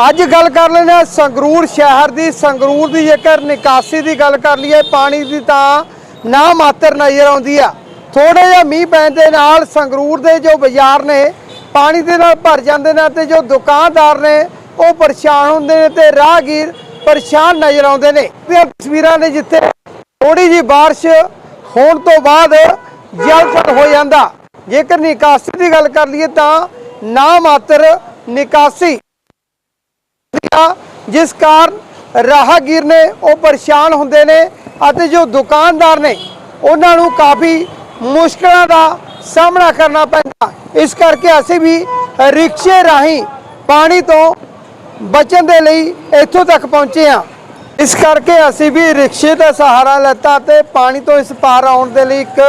ਅੱਜ ਗੱਲ ਕਰ ਲੈਂਦੇ ਹਾਂ ਸੰਗਰੂਰ ਸ਼ਹਿਰ ਦੀ, ਸੰਗਰੂਰ ਦੀ ਜੇਕਰ ਨਿਕਾਸੀ ਦੀ ਗੱਲ ਕਰ ਲਈਏ, ਪਾਣੀ ਦੀ ਤਾਂ ਨਾ ਮਾਤਰ ਨਜ਼ਰ ਆਉਂਦੀ ਆ। ਥੋੜੇ ਜਿਹਾ ਮੀਂਹ ਪੈਣ ਦੇ ਨਾਲ ਸੰਗਰੂਰ ਦੇ ਜੋ ਬਾਜ਼ਾਰ ਨੇ, ਪਾਣੀ ਦੇ ਨਾਲ ਭਰ ਜਾਂਦੇ ਨੇ ਤੇ ਜੋ ਦੁਕਾਨਦਾਰ ਨੇ, ਉਹ ਪਰੇਸ਼ਾਨ ਹੁੰਦੇ ਨੇ ਤੇ ਰਾਹਗੀਰ ਪਰੇਸ਼ਾਨ ਨਜ਼ਰ ਆਉਂਦੇ ਨੇ। ਇਹ ਤਸਵੀਰਾਂ ਨੇ ਜਿੱਥੇ ਥੋੜੀ ਜੀ ਬਾਰਿਸ਼ ਹੋਣ ਤੋਂ ਬਾਅਦ ਜਲਸਰ ਹੋ ਜਾਂਦਾ। ਜੇਕਰ ਨਿਕਾਸੀ ਦੀ ਗੱਲ ਕਰ ਲਈਏ ਤਾਂ ਨਾ ਮਾਤਰ ਨਿਕਾਸੀ। ਆ, ਜਿਸ ਕਾਰਨ ਰਾਹਗੀਰ ਨੇ ਉਹ ਪਰੇਸ਼ਾਨ ਹੁੰਦੇ ਨੇ ਅਤੇ ਜੋ ਦੁਕਾਨਦਾਰ ਨੇ ਉਹਨਾਂ ਨੂੰ ਕਾਫੀ ਮੁਸ਼ਕਲਾਂ ਦਾ ਸਾਹਮਣਾ ਕਰਨਾ ਪੈਂਦਾ। ਇਸ ਕਰਕੇ ਅਸੀਂ ਵੀ ਰਿਕਸ਼ੇ ਰਾਹੀਂ ਪਾਣੀ ਤੋਂ ਬਚਣ ਦੇ ਲਈ ਇੱਥੋਂ ਤੱਕ ਪਹੁੰਚੇ ਹਾਂ। ਇਸ ਕਰਕੇ ਅਸੀਂ ਵੀ ਰਿਕਸ਼ੇ ਦਾ ਸਹਾਰਾ ਲੈਤਾ ਤੇ ਪਾਣੀ ਤੋਂ ਇਸ ਪਾਰ ਆਉਣ ਦੇ ਲਈ ਇੱਕ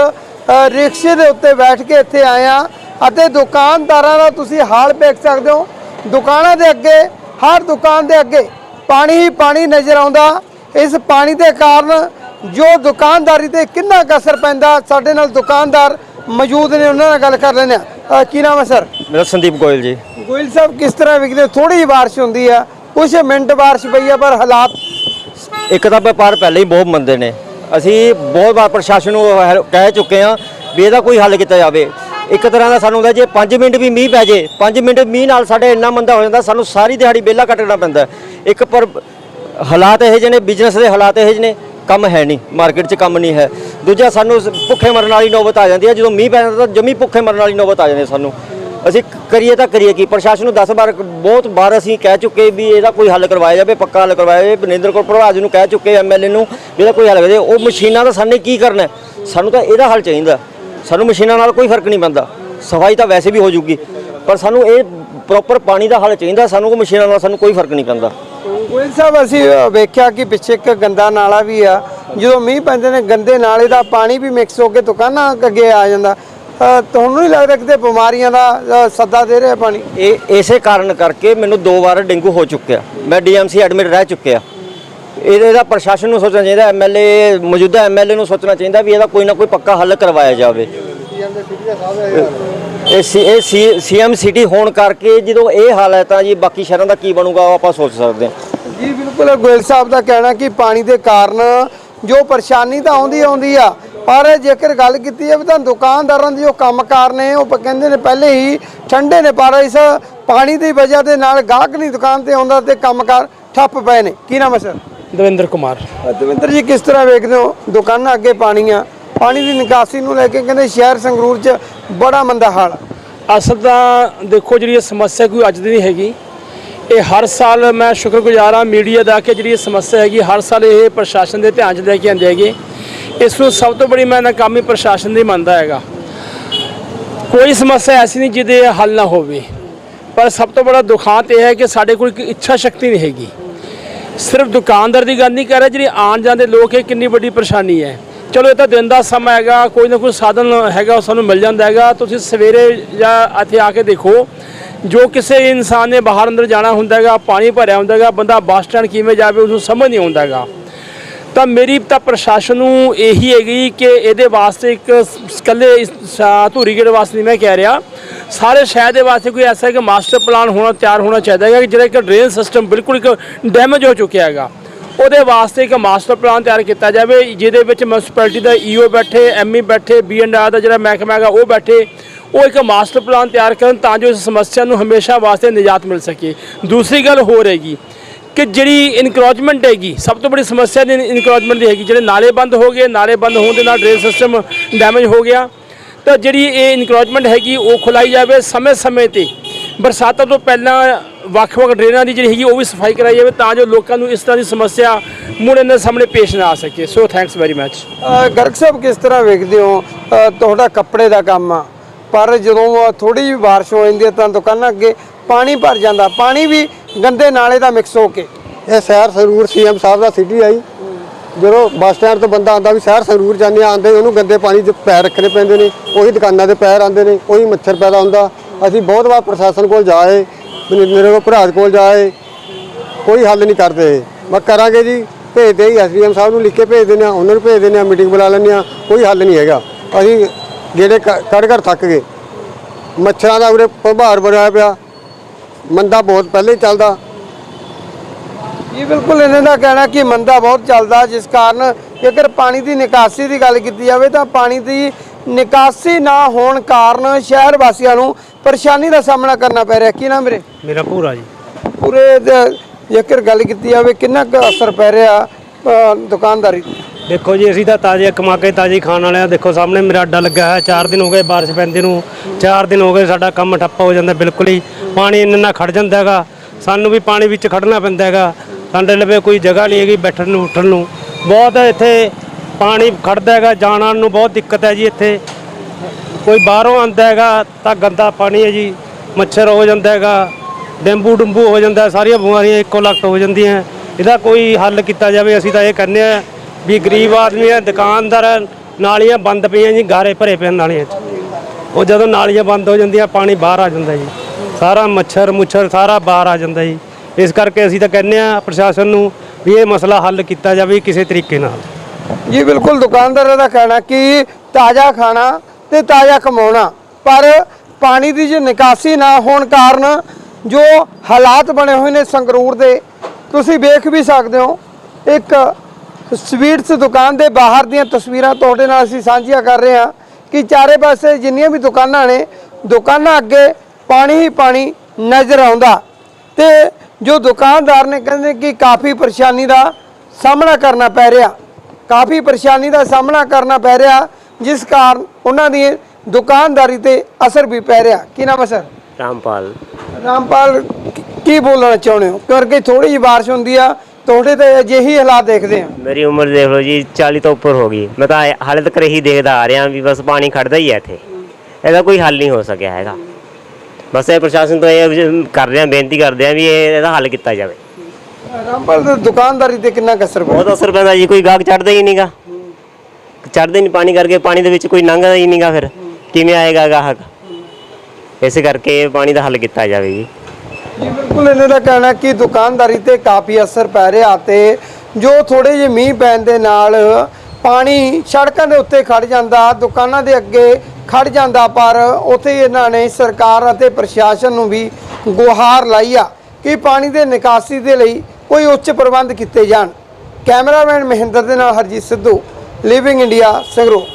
ਰਿਕਸ਼ੇ ਦੇ ਉੱਤੇ ਬੈਠ ਕੇ ਇੱਥੇ ਆਏ ਹਾਂ। ਅਤੇ ਦੁਕਾਨਦਾਰਾਂ ਦਾ ਤੁਸੀਂ ਹਾਲ ਵੇਖ ਸਕਦੇ ਹੋ। ਦੁਕਾਨਾਂ ਦੇ ਅੱਗੇ ਹਰ ਦੁਕਾਨ ਦੇ ਅੱਗੇ ਪਾਣੀ ਹੀ ਪਾਣੀ ਨਜ਼ਰ ਆਉਂਦਾ। ਇਸ ਪਾਣੀ ਦੇ ਕਾਰਨ ਜੋ ਦੁਕਾਨਦਾਰੀ ਤੇ ਕਿੰਨਾ ਅਸਰ ਪੈਂਦਾ ਸਾਡੇ ਨਾਲ ਦੁਕਾਨਦਾਰ ਮੌਜੂਦ ਨੇ ਉਹਨਾਂ ਨਾਲ ਗੱਲ ਕਰ ਲੈਂਦੇ ਆ ਕੀ ਨਾਮ ਹੈ ਸਰ? ਮੇਰਾ ਸੰਦੀਪ ਗੋਇਲ ਜੀ। ਗੋਇਲ ਸਾਹਿਬ ਕਿਸ ਤਰ੍ਹਾਂ ਵਿਕਦੇ? ਥੋੜੀ ਬਾਰਿਸ਼ ਹੁੰਦੀ ਆ। ਕੁਝ ਮਿੰਟ ਬਾਰਿਸ਼ ਪਈ ਆ ਪਰ ਹਾਲਾਤ ਇੱਕ ਤਾਂ ਵਪਾਰ ਪਹਿਲੇ ਹੀ ਬਹੁਤ ਮੰਦੇ ਨੇ। ਅਸੀਂ ਬਹੁਤ ਵਾਰ ਪ੍ਰਸ਼ਾਸਨ ਨੂੰ ਕਹਿ ਚੁੱਕੇ ਹਾਂ ਵੀ ਇਹਦਾ ਕੋਈ ਹੱਲ ਕੀਤਾ ਜਾਵੇ। ਇੱਕ ਤਰ੍ਹਾਂ ਦਾ ਸਾਨੂੰ ਹੁੰਦਾ ਜੇ 5 ਮਿੰਟ ਵੀ ਮੀਂਹ ਪੈ ਜੇ 5 ਮਿੰਟ ਮੀਂਹ ਨਾਲ ਸਾਡੇ ਇੰਨਾ ਮੰਦਾ ਹੋ ਜਾਂਦਾ, ਸਾਨੂੰ ਸਾਰੀ ਦਿਹਾੜੀ ਵਿਹਲਾ ਕੱਟਣਾ ਪੈਂਦਾ। ਇੱਕ ਪਰ ਹਾਲਾਤ ਇਹ ਜਿਹੇ ਨੇ ਬਿਜ਼ਨਸ ਦੇ ਹਾਲਾਤ ਇਹ ਜਿਹੇ ਨੇ, ਕੰਮ ਹੈ ਨਹੀਂ ਮਾਰਕੀਟ 'ਚ ਕੰਮ ਨਹੀਂ ਹੈ। ਦੂਜਾ ਸਾਨੂੰ ਭੁੱਖੇ ਮਰਨ ਵਾਲੀ ਨੌਬਤ ਆ ਜਾਂਦੀ ਹੈ, ਜਦੋਂ ਮੀਂਹ ਪੈ ਜਾਂਦਾ ਤਾਂ ਜਮੀ ਭੁੱਖੇ ਮਰਨ ਵਾਲੀ ਨੌਬਤ ਆ ਜਾਂਦੀ ਹੈ ਸਾਨੂੰ। ਅਸੀਂ ਕਰੀਏ ਤਾਂ ਕਰੀਏ ਕੀ, ਪ੍ਰਸ਼ਾਸਨ ਨੂੰ 10 ਵਾਰ, ਬਹੁਤ ਵਾਰ ਅਸੀਂ ਕਹਿ ਚੁੱਕੇ ਵੀ ਇਹਦਾ ਕੋਈ ਹੱਲ ਕਰਵਾਇਆ ਜਾਵੇ, ਪੱਕਾ ਹੱਲ ਕਰਵਾਇਆ ਜਾਵੇ। ਬਨਿੰਦਰ ਕੌਰ ਪ੍ਰਭਾਜ ਨੂੰ ਕਹਿ ਚੁੱਕੇ ਐਮਐਲਏ ਨੂੰ ਇਹਦਾ ਕੋਈ ਹੱਲ ਕਰੇ। ਉਹ ਮਸ਼ੀਨਾਂ ਦਾ ਸਾਨੇ ਕੀ ਕਰਨਾ ਸਾਨੂੰ ਤਾਂ ਇਹਦਾ ਹੱਲ ਚਾਹੀਦਾ। ਸਾਨੂੰ ਮਸ਼ੀਨਾਂ ਨਾਲ ਕੋਈ ਫ਼ਰਕ ਨਹੀਂ ਪੈਂਦਾ। ਸਫ਼ਾਈ ਤਾਂ ਵੈਸੇ ਵੀ ਹੋ ਜੂਗੀ ਪਰ ਸਾਨੂੰ ਇਹ ਪ੍ਰੋਪਰ ਪਾਣੀ ਦਾ ਹੱਲ ਚਾਹੀਦਾ ਸਾਨੂੰ ਕੋਈ ਮਸ਼ੀਨਾਂ ਨਾਲ ਸਾਨੂੰ ਕੋਈ ਫ਼ਰਕ ਨਹੀਂ ਪੈਂਦਾ। ਗੋਇਲ ਸਾਹਿਬ ਅਸੀਂ ਵੇਖਿਆ ਕਿ ਪਿੱਛੇ ਇੱਕ ਗੰਦਾ ਨਾਲਾ ਵੀ ਆ ਜਦੋਂ ਮੀਂਹ ਪੈਂਦੇ ਨੇ ਗੰਦੇ ਨਾਲੇ ਦਾ ਪਾਣੀ ਵੀ ਮਿਕਸ ਹੋ ਕੇ ਦੁਕਾਨਾਂ ਅੱਗੇ ਆ ਜਾਂਦਾ। ਤੁਹਾਨੂੰ ਨਹੀਂ ਲੱਗਦਾ ਕਿਤੇ ਬਿਮਾਰੀਆਂ ਦਾ ਸੱਦਾ ਦੇ ਰਿਹਾ ਪਾਣੀ? ਇਹ ਇਸੇ ਕਾਰਨ ਕਰਕੇ ਮੈਨੂੰ ਦੋ ਵਾਰ ਡੇਂਗੂ ਹੋ ਚੁੱਕਿਆ। ਮੈਂ ਡੀਐਮਸੀ ਐਡਮਿਟ ਰਹਿ ਚੁੱਕਿਆ। ਇਹਦੇ ਇਹਦਾ ਪ੍ਰਸ਼ਾਸਨ ਨੂੰ ਸੋਚਣਾ ਚਾਹੀਦਾ ਐਮਐਲਏ ਮੌਜੂਦਾ ਐਮਐਲਏ ਨੂੰ ਸੋਚਣਾ ਚਾਹੀਦਾ ਵੀ ਇਹਦਾ ਕੋਈ ਨਾ ਕੋਈ ਪੱਕਾ ਹੱਲ ਕਰਵਾਇਆ ਜਾਵੇ। ਇਹ ਸੀ, ਇਹ ਸੀਐਮ ਸਿਟੀ ਹੋਣ ਕਰਕੇ ਜਦੋਂ ਇਹ ਹਾਲ ਹੈ ਤਾਂ ਜੀ ਬਾਕੀ ਸ਼ਹਿਰਾਂ ਦਾ ਕੀ ਬਣੂਗਾ ਉਹ ਆਪਾਂ ਸੋਚ ਸਕਦੇ ਹਾਂ। ਜੀ, ਬਿਲਕੁਲ ਗੋਇਲ ਸਾਹਿਬ ਦਾ ਕਹਿਣਾ ਕਿ ਪਾਣੀ ਦੇ ਕਾਰਨ ਜੋ ਪਰੇਸ਼ਾਨੀ ਤਾਂ ਆਉਂਦੀ ਆਉਂਦੀ ਆ, ਪਰ ਜੇਕਰ ਗੱਲ ਕੀਤੀ ਜਾਵੇ ਤਾਂ ਦੁਕਾਨਦਾਰਾਂ ਦੇ ਜੋ ਕੰਮਕਾਰ ਨੇ, ਉਹ ਕਹਿੰਦੇ ਨੇ ਪਹਿਲੇ ਹੀ ਠੰਡੇ ਨੇ, ਪਰ ਇਸ ਪਾਣੀ ਦੀ ਵਜ੍ਹਾ ਦੇ ਨਾਲ ਗਾਹਕ ਨਹੀਂ ਦੁਕਾਨ ਤੇ ਆਉਂਦਾ ਤੇ ਕੰਮਕਾਰ ਠੱਪ ਪਏ ਨੇ। ਕੀ ਨਾਮ ਹੈ, ਸਰ? ਦਵਿੰਦਰ ਕੁਮਾਰ। ਦਵਿੰਦਰ ਜੀ ਕਿਸ ਤਰ੍ਹਾਂ ਵੇਖਦੇ ਹੋ? ਦੁਕਾਨਾਂ ਅੱਗੇ ਪਾਣੀ ਆ ਪਾਣੀ ਦੀ ਨਿਕਾਸੀ ਨੂੰ ਲੈ ਕੇ ਕਹਿੰਦੇ ਸ਼ਹਿਰ ਸੰਗਰੂਰ 'ਚ ਬੜਾ ਮੰਦਾ ਹਾਲ। ਅਸਲ ਤਾਂ ਦੇਖੋ ਜਿਹੜੀ ਇਹ ਸਮੱਸਿਆ ਕੋਈ ਅੱਜ ਦੀ ਨਹੀਂ ਹੈਗੀ। ਇਹ ਹਰ ਸਾਲ ਮੈਂ ਸ਼ੁਕਰਗੁਜ਼ਾਰ ਹਾਂ ਮੀਡੀਆ ਦਾ ਕਿ ਜਿਹੜੀ ਇਹ ਸਮੱਸਿਆ ਹੈਗੀ ਹਰ ਸਾਲ ਇਹ ਪ੍ਰਸ਼ਾਸਨ ਦੇ ਧਿਆਨ 'ਚ ਲੈ ਕੇ ਆਉਂਦੇ ਹੈਗੇ। ਇਸ ਨੂੰ ਸਭ ਤੋਂ ਬੜੀ ਮੈਂ ਨਾਕਾਮੀ ਪ੍ਰਸ਼ਾਸਨ ਦੀ ਮੰਨਦਾ ਹੈਗਾ। ਕੋਈ ਸਮੱਸਿਆ ਐਸੀ ਨਹੀਂ ਜਿਹਦੇ ਹੱਲ ਨਾ ਹੋਵੇ। ਪਰ ਸਭ ਤੋਂ ਬੜਾ ਦੁਖਾਂਤ ਇਹ ਹੈ ਕਿ ਸਾਡੇ ਕੋਲ ਇੱਛਾ ਸ਼ਕਤੀ ਨਹੀਂ ਹੈਗੀ। ਸਿਰਫ ਦੁਕਾਨਦਾਰ ਦੀ ਗੱਲ ਨਹੀਂ ਕਰ ਰਿਹਾ, ਜਿਹੜੀ ਆਣ ਜਾਂਦੇ ਲੋਕ, ਇਹ ਕਿੰਨੀ ਵੱਡੀ ਪਰੇਸ਼ਾਨੀ ਹੈ। ਚਲੋ, ਇਹ ਤਾਂ ਦਿਨ ਦਾ ਸਮਾਂ ਹੈਗਾ, ਕੋਈ ਨਾ ਕੋਈ ਸਾਧਨ ਹੈਗਾ, ਉਹ ਸਾਨੂੰ ਮਿਲ ਜਾਂਦਾ ਹੈਗਾ। ਤੁਸੀਂ ਸਵੇਰੇ ਜਾਂ ਇੱਥੇ ਆ ਕੇ ਦੇਖੋ, ਜੋ ਕਿਸੇ ਇਨਸਾਨ ਨੇ ਬਾਹਰ ਅੰਦਰ ਜਾਣਾ ਹੁੰਦਾ ਹੈਗਾ, ਪਾਣੀ ਭਰਿਆ ਹੁੰਦਾ ਹੈਗਾ, ਬੰਦਾ ਬੱਸ ਸਟੈਂਡ ਕਿਵੇਂ ਜਾਵੇ, ਉਸਨੂੰ ਸਮਝ ਨਹੀਂ ਆਉਂਦਾ ਹੈਗਾ। ਤਾਂ ਮੇਰੀ ਤਾਂ ਪ੍ਰਸ਼ਾਸਨ ਨੂੰ ਇਹੀ ਹੈਗੀ ਕਿ ਇਹਦੇ ਵਾਸਤੇ ਇੱਕ ਇਕੱਲੇ ਧੂਰੀ ਗੇੜ ਵਾਸਤੇ ਨਹੀਂ ਮੈਂ ਕਹਿ ਰਿਹਾ। ਸਾਰੇ ਸ਼ਹਿਰ ਦੇ ਵਾਸਤੇ ਕੋਈ ਐਸਾ ਇੱਕ ਮਾਸਟਰ ਪਲਾਨ ਹੋਣਾ ਤਿਆਰ ਹੋਣਾ ਚਾਹੀਦਾ ਹੈਗਾ ਕਿ ਜਿਹੜਾ ਇੱਕ ਡਰੇਨ ਸਿਸਟਮ ਬਿਲਕੁਲ ਇੱਕ ਡੈਮੇਜ ਹੋ ਚੁੱਕਿਆ ਹੈਗਾ। ਉਹਦੇ ਵਾਸਤੇ ਇੱਕ ਮਾਸਟਰ ਪਲਾਨ ਤਿਆਰ ਕੀਤਾ ਜਾਵੇ, ਜਿਹਦੇ ਵਿੱਚ ਮਿਊਨਿਸਪੈਲਿਟੀ ਦਾ ਈਓ ਬੈਠੇ ਐਮਈ ਬੈਠੇ ਬੀਐਨਆਰ ਦਾ ਜਿਹੜਾ ਮਹਿਕਮਾ ਹੈਗਾ ਉਹ ਬੈਠੇ, ਉਹ ਇੱਕ ਮਾਸਟਰ ਪਲਾਨ ਤਿਆਰ ਕਰਨ ਤਾਂ ਜੋ ਇਸ ਸਮੱਸਿਆ ਨੂੰ ਹਮੇਸ਼ਾ ਵਾਸਤੇ ਨਿਜਾਤ ਮਿਲ ਸਕੇ। ਦੂਸਰੀ ਗੱਲ ਹੋਰ ਹੈਗੀ ਕਿ ਜਿਹੜੀ ਇਨਕਰੋਚਮੈਂਟ ਹੈਗੀ ਸਭ ਤੋਂ ਬੜੀ ਸਮੱਸਿਆ ਦੀ ਇਨਕਰੋਚਮੈਂਟ ਦੀ ਹੈਗੀ ਜਿਹੜੇ ਨਾਲੇ ਬੰਦ ਹੋ ਗਏ ਨਾਲੇ ਬੰਦ ਹੋਣ ਦੇ ਨਾਲ ਡਰੇਨ ਸਿਸਟਮ ਡੈਮੇਜ ਹੋ ਗਿਆ ਤਾਂ ਜਿਹੜੀ ਇਹ ਇਨਕਰੋਚਮੈਂਟ ਹੈਗੀ ਉਹ ਖੁਲਾਈ ਜਾਵੇ ਸਮੇਂ-ਸਮੇਂ ਤੇ। ਬਰਸਾਤਾਂ ਤੋਂ ਪਹਿਲਾਂ ਵੱਖ-ਵੱਖ ਡਰੇਨਾਂ ਦੀ ਜਿਹੜੀ ਹੈਗੀ ਉਹ ਵੀ ਸਫ਼ਾਈ ਕਰਾਈ ਜਾਵੇ ਤਾਂ ਜੋ ਲੋਕਾਂ ਨੂੰ ਇਸ ਤਰ੍ਹਾਂ ਦੀ ਸਮੱਸਿਆ ਮੁੜ ਇਹਨਾਂ ਦੇ ਸਾਹਮਣੇ ਪੇਸ਼ ਨਾ ਆ ਸਕੇ। ਸੋ ਥੈਂਕਸ ਵੈਰੀ ਮੱਚ ਅ, ਗਰਗ ਸਾਹਿਬ ਕਿਸ ਤਰ੍ਹਾਂ ਵੇਖਦੇ ਹੋ? ਤੁਹਾਡਾ ਕੱਪੜੇ ਦਾ ਕੰਮ ਆ ਪਰ ਜਦੋਂ ਥੋੜੀ ਜਿਹੀ ਬਾਰਿਸ਼ ਹੋ ਜਾਂਦੀ ਹੈ ਤਾਂ ਦੁਕਾਨਾਂ ਅੱਗੇ ਪਾਣੀ ਭਰ ਜਾਂਦਾ, ਪਾਣੀ ਵੀ ਗੰਦੇ ਨਾਲੇ ਦਾ ਮਿਕਸ ਹੋ ਕੇ। ਇਹ ਸ਼ਹਿਰ ਸੰਗਰੂਰ ਸੀਐਮ ਸਾਹਿਬ ਦਾ ਸਿਟੀ ਆਈ ਜਦੋਂ ਬੱਸ ਸਟੈਂਡ ਤੋਂ ਬੰਦਾ ਆਂਦਾ ਵੀ ਸ਼ਹਿਰ ਸੰਗਰੂਰ ਜਾਂਦੇ ਆਂਦੇ ਉਹਨੂੰ ਗੰਦੇ ਪਾਣੀ 'ਚ ਪੈਰ ਰੱਖਣੇ ਪੈਂਦੇ ਨੇ, ਉਹੀ ਦੁਕਾਨਾਂ ਦੇ ਪੈਰ ਆਂਦੇ ਨੇ, ਉਹੀ ਮੱਛਰ ਪੈਦਾ ਹੁੰਦਾ। ਅਸੀਂ ਬਹੁਤ ਵਾਰ ਪ੍ਰਸ਼ਾਸਨ ਕੋਲ ਜਾਏ, ਮੇਰੇ ਕੋਲ ਭਰਾਜ ਕੋਲ ਜਾਏ, ਕੋਈ ਹੱਲ ਨਹੀਂ ਕਰਦੇ। ਇਹ। ਮੈਂ ਕਰਾਂਗੇ ਜੀ, ਭੇਜਦੇ ਹੀ ਐਸਡੀਐਮ ਸਾਹਿਬ ਨੂੰ ਲਿਖ ਕੇ ਭੇਜ ਦਿੰਦੇ ਆ, ਉਹਨਾਂ ਨੂੰ ਭੇਜ ਦਿੰਦੇ ਆ, ਮੀਟਿੰਗ ਬੁਲਾ ਲੈਂਦੇ ਆ, ਕੋਈ ਹੱਲ ਨਹੀਂ ਹੈਗਾ। ਅਸੀਂ ਜਿਹੜੇ ਕੜ ਕੜ ਥੱਕ ਗਏ। ਮੱਛਰਾਂ ਦਾ ਉਰੇ ਪ੍ਰਭਾਰ ਬਣਾਇਆ ਪਿਆ। ਮੰਦਾ ਬਹੁਤ ਪਹਿਲੇ ਹੀ ਚੱਲਦਾ। ਇਹ ਬਿਲਕੁਲ ਇਹਨਾਂ ਦਾ ਕਹਿਣਾ ਕਿ ਮੰਦਾ ਬਹੁਤ ਚੱਲਦਾ ਜਿਸ ਕਾਰਨ ਜੇਕਰ ਪਾਣੀ ਦੀ ਨਿਕਾਸੀ ਦੀ ਗੱਲ ਕੀਤੀ ਜਾਵੇ ਤਾਂ ਪਾਣੀ ਦੀ ਨਿਕਾਸੀ ਨਾ ਹੋਣ ਕਾਰਨ ਸ਼ਹਿਰ ਵਾਸੀਆਂ ਨੂੰ ਪਰੇਸ਼ਾਨੀ ਦਾ ਸਾਹਮਣਾ ਕਰਨਾ ਪੈ ਰਿਹਾ। ਕੀ ਨਾ ਮੇਰੇ ਮੇਰਾ ਭੂਰਾ ਜੀ। ਪੂਰੇ ਜੇਕਰ ਗੱਲ ਕੀਤੀ ਜਾਵੇ ਕਿੰਨਾ ਕੁ ਅਸਰ ਪੈ ਰਿਹਾ ਦੁਕਾਨਦਾਰੀ ਤੇ? ਦੇਖੋ ਜੀ, ਅਸੀਂ ਤਾਂ ਤਾਜ਼ੇ ਕਮਾ ਕੇ ਤਾਜ਼ੇ ਖਾਣ ਵਾਲੇ ਆ। ਦੇਖੋ, ਸਾਹਮਣੇ ਮੇਰਾ ਅੱਡਾ ਲੱਗਾ ਹੈ 4 ਦਿਨ ਹੋ ਗਏ ਬਾਰਿਸ਼ ਪੈਂਦੇ ਨੂੰ। 4 ਦਿਨ ਹੋ ਗਏ ਸਾਡਾ ਕੰਮ ਠੱਪਾ ਹੋ ਜਾਂਦਾ ਬਿਲਕੁਲ ਹੀ। ਪਾਣੀ ਇੰਨਾ ਨਾ ਖੜ ਜਾਂਦਾ ਹੈਗਾ। ਸਾਨੂੰ ਵੀ ਪਾਣੀ ਵਿੱਚ ਖੜਨਾ ਪੈਂਦਾ ਹੈਗਾ। ਸਾਡੇ ਲਵੇ ਕੋਈ ਜਗ੍ਹਾ ਨਹੀਂ ਹੈਗੀ ਬੈਠਣ ਨੂੰ, ਉੱਠਣ ਨੂੰ। ਬਹੁਤ ਇੱਥੇ ਪਾਣੀ ਖੜਦਾ ਹੈਗਾ ਜਾਣ ਆਉਣ ਨੂੰ ਬਹੁਤ ਦਿੱਕਤ ਹੈ ਜੀ ਇੱਥੇ। ਕੋਈ ਬਾਹਰੋਂ ਆਂਦਾ ਹੈਗਾ, ਤਾਂ ਗੰਦਾ ਪਾਣੀ ਹੈ ਜੀ। ਮੱਛਰ ਹੋ ਜਾਂਦਾ ਹੈਗਾ। ਡੇਂਗੂ ਡੁੰਬੂ ਹੋ ਜਾਂਦਾ, ਸਾਰੀਆਂ ਬਿਮਾਰੀਆਂ ਇੱਕੋ ਲੱਖ ਹੋ ਜਾਂਦੀਆਂ। ਇਹਦਾ ਕੋਈ ਹੱਲ ਕੀਤਾ ਜਾਵੇ, ਅਸੀਂ ਤਾਂ ਇਹ ਕਹਿੰਦੇ ਆ ਵੀ ਗਰੀਬ ਆਦਮੀ ਹੈ ਦੁਕਾਨਦਾਰ ਹੈ, ਨਾਲੀਆਂ ਬੰਦ ਪਈਆਂ ਜੀ ਗਾਰੇ ਭਰੇ ਪਏ ਨਾਲੀਆਂ 'ਚ। ਉਹ ਜਦੋਂ ਨਾਲੀਆਂ ਬੰਦ ਹੋ ਜਾਂਦੀਆਂ ਪਾਣੀ ਬਾਹਰ ਆ ਜਾਂਦਾ ਜੀ। ਸਾਰਾ ਮੱਛਰ ਮੁੱਛਰ ਸਾਰਾ ਬਾਹਰ ਆ ਜਾਂਦਾ ਜੀ। ਇਸ ਕਰਕੇ ਅਸੀਂ ਤਾਂ ਕਹਿੰਦੇ ਆ ਪ੍ਰਸ਼ਾਸਨ ਨੂੰ ਵੀ ਇਹ ਮਸਲਾ ਹੱਲ ਕੀਤਾ ਜਾਵੇ ਕਿਸੇ ਤਰੀਕੇ ਨਾਲ। ਜੀ ਬਿਲਕੁਲ ਦੁਕਾਨਦਾਰਾਂ ਦਾ ਕਹਿਣਾ ਕਿ ਤਾਜ਼ਾ ਖਾਣਾ ਤੇ ਤਾਜ਼ਾ ਕਮਾਉਣਾ ਪਰ ਪਾਣੀ ਦੀ ਜੇ ਨਿਕਾਸੀ ਨਾ ਹੋਣ ਕਾਰਨ ਜੋ ਹਾਲਾਤ ਬਣੇ ਹੋਏ ਨੇ ਸੰਗਰੂਰ ਦੇ ਤੁਸੀਂ ਵੇਖ ਵੀ ਸਕਦੇ ਹੋ ਇੱਕ ਸਵੀਟਸ ਦੁਕਾਨ ਦੇ ਬਾਹਰ ਦੀਆਂ ਤਸਵੀਰਾਂ ਤੁਹਾਡੇ ਨਾਲ ਅਸੀਂ ਸਾਂਝੀਆਂ ਕਰ ਰਹੇ ਹਾਂ ਕਿ ਚਾਰੇ ਪਾਸੇ ਜਿੰਨੀਆਂ ਵੀ ਦੁਕਾਨਾਂ ਨੇ ਦੁਕਾਨਾਂ ਅੱਗੇ ਪਾਣੀ ਹੀ ਪਾਣੀ ਨਜ਼ਰ ਆਉਂਦਾ। ਤੇ ਜੋ ਦੁਕਾਨਦਾਰ ਨੇ ਕਹਿੰਦੇ ਕਿ ਕਾਫੀ ਪਰੇਸ਼ਾਨੀ ਦਾ ਸਾਹਮਣਾ ਕਰਨਾ ਪੈ ਰਿਹਾ। ਕਾਫੀ ਪਰੇਸ਼ਾਨੀ ਦਾ ਸਾਹਮਣਾ ਕਰਨਾ ਪੈ ਰਿਹਾ ਜਿਸ ਕਾਰਨ ਉਹਨਾਂ ਦੀ ਦੁਕਾਨਦਾਰੀ ਤੇ ਅਸਰ ਵੀ ਪੈ ਰਿਹਾ। ਕੀ ਨਾਮ ਹੈ ਸਰ? ਰਾਮਪਾਲ। ਰਾਮਪਾਲ ਕੀ- ਬੋਲਣਾ ਚਾਹੁੰਦੇ ਹੋ? ਕਿਉਂਕਿ ਥੋੜੀ ਜਿਹੀ ਬਾਰਿਸ਼ ਹੁੰਦੀ ਆ ਤੁਹਾਡੇ ਤੇ ਅਜਿਹੀ ਹਾਲਾਤ ਦੇਖਦੇ ਆ। ਮੇਰੀ ਉਮਰ ਦੇਖ ਲਓ ਜੀ 40 ਤੋਂ ਉੱਪਰ ਹੋ ਗਈ। ਮੈਂ ਤਾਂ ਹਾਲੇ ਤੱਕ ਇਹੀ ਦੇਖਦਾ ਆ ਰਿਹਾ ਵੀ ਬਸ ਪਾਣੀ ਖੜਦਾ ਹੀ ਹੈ ਇੱਥੇ। ਇਹਦਾ ਕੋਈ ਹੱਲ ਨਹੀਂ ਹੋ ਸਕਿਆ ਹੈਗਾ। ਬਸ ਇਹ ਪ੍ਰਸ਼ਾਸਨ ਤੋਂ ਇਹ ਕਰ ਰਹੇ ਹਾਂ ਬੇਨਤੀ ਕਰਦੇ ਹਾਂ ਵੀ ਇਹ ਇਹਦਾ ਹੱਲ ਕੀਤਾ ਜਾਵੇ। ਰਾਮਪਾਲ ਦੀ ਦੁਕਾਨਦਾਰੀ ਤੇ ਕਿੰਨਾ ਕੁ ਅਸਰ ਪਿਆ? ਬਹੁਤ ਅਸਰ ਪੈਂਦਾ ਜੀ ਕੋਈ ਗਾਹਕ ਚੜਦਾ ਹੀ ਨਹੀਂਗਾ। ਚੜਦੇ ਨਹੀਂ ਪਾਣੀ ਕਰਕੇ ਪਾਣੀ ਦੇ ਵਿੱਚ ਕੋਈ ਲੰਘਦਾ ਹੀ ਨਹੀਂਗਾ ਫਿਰ। ਕਿਵੇਂ ਆਏਗਾ ਗਾਹਕ? ਇਸੇ ਕਰਕੇ ਪਾਣੀ ਦਾ ਹੱਲ ਕੀਤਾ ਜਾਵੇ ਜੀ। ਜੀ, ਬਿਲਕੁਲ ਇਹਨਾਂ ਦਾ ਕਹਿਣਾ ਕਿ ਦੁਕਾਨਦਾਰੀ ਤੇ ਕਾਫੀ ਅਸਰ ਪੈ ਰਿਹਾ ਤੇ ਜੋ ਥੋੜੇ ਜਿਹੇ ਮੀਂਹ ਪੈਣ ਦੇ ਨਾਲ ਪਾਣੀ ਸੜਕਾਂ ਦੇ ਉੱਤੇ ਖੜ ਜਾਂਦਾ, ਦੁਕਾਨਾਂ ਦੇ ਅੱਗੇ ਖੜ ਜਾਂਦਾ, ਪਰ ਉੱਥੇ ਇਹਨਾਂ ਨੇ ਸਰਕਾਰ ਅਤੇ ਪ੍ਰਸ਼ਾਸਨ ਨੂੰ ਵੀ ਗੁਹਾਰ ਲਾਈ ਆ ਕਿ ਪਾਣੀ ਦੇ ਨਿਕਾਸੀ ਦੇ ਲਈ ਕੋਈ ਉੱਚ ਪ੍ਰਬੰਧ ਕੀਤੇ ਜਾਣ। ਕੈਮਰਾਮੈਨ ਮਹਿੰਦਰ ਦੇ ਨਾਲ ਹਰਜੀਤ ਸਿੱਧੂ ਲਿਵਿੰਗ ਇੰਡੀਆ ਸੰਗਰੂਰ